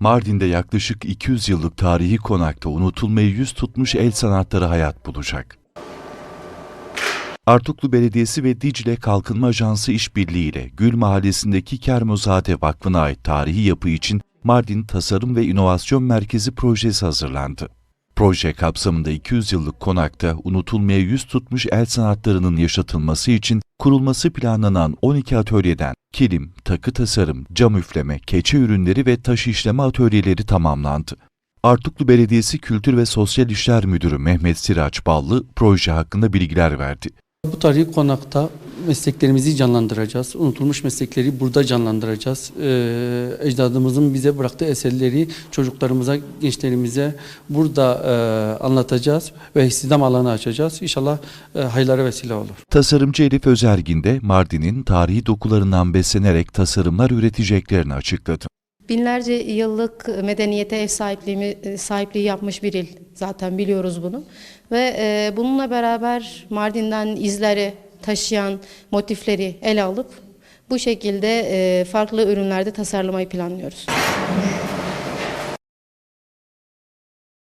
Mardin'de yaklaşık 200 yıllık tarihi konakta unutulmayı yüz tutmuş el sanatları hayat bulacak. Artuklu Belediyesi ve Dicle Kalkınma Ajansı işbirliğiyle Gül Mahallesi'ndeki Kermozade Vakfı'na ait tarihi yapı için Mardin Tasarım ve İnovasyon Merkezi projesi hazırlandı. Proje kapsamında 200 yıllık konakta unutulmaya yüz tutmuş el sanatlarının yaşatılması için kurulması planlanan 12 atölyeden kilim, takı tasarım, cam üfleme, keçe ürünleri ve taş işleme atölyeleri tamamlandı. Artuklu Belediyesi Kültür ve Sosyal İşler Müdürü Mehmet Siraç Ballı proje hakkında bilgiler verdi. Bu tarihi konakta mesleklerimizi canlandıracağız. Unutulmuş meslekleri burada canlandıracağız. Ee, ecdadımızın bize bıraktığı eserleri çocuklarımıza, gençlerimize burada e, anlatacağız ve istihdam alanı açacağız. İnşallah e, hayırlara vesile olur. Tasarımcı Elif Özergin de Mardin'in tarihi dokularından beslenerek tasarımlar üreteceklerini açıkladı. Binlerce yıllık medeniyete ev sahipliği, sahipliği yapmış bir il. Zaten biliyoruz bunu. Ve e, bununla beraber Mardin'den izleri taşıyan motifleri ele alıp bu şekilde farklı ürünlerde tasarlamayı planlıyoruz.